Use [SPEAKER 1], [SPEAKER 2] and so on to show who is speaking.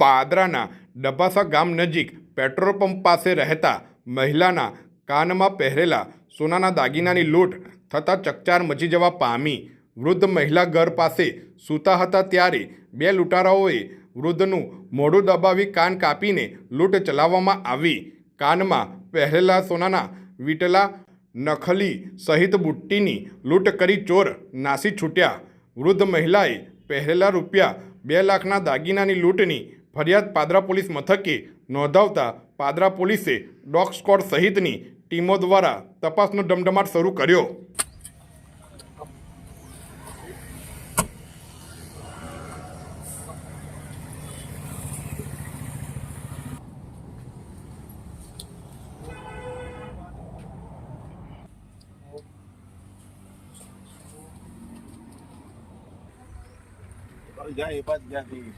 [SPEAKER 1] પાદરાના ડબાસા ગામ નજીક petrol pump પાસે રહેતા મહિલાના કાનમાં પહેરેલા સોનાના દાગીનાની લૂંટ થતાં ચકચાર મચી જવા પામી. વૃદ્ધ મહિલા ઘર પાસે સૂતા હતા ત્યારે બે લૂંટારાઓએ વૃદ્ધનું મોઢું દબાવી કાન કાપીને લૂંટ ચલાવવામાં આવી. કાનમાં પહેરેલા સોનાના વીટલા નખલી સહિત બુટ્ટીની લૂંટ કરી ચોર નાસી છૂટ્યા. વૃદ્ધ મહિલાએ પહેરેલા રૂપિયા બે લાખના દાગીનાની લૂંટની ફરિયાદ પાદરા પોલીસ મથકે નોંધાવતા પાદરા પોલીસે ડોગ સ્કોડ સહિતની ટીમો દ્વારા તપાસનો ધમધમાટ શરૂ કર્યો
[SPEAKER 2] જાય એ બાદ જ્યાંથી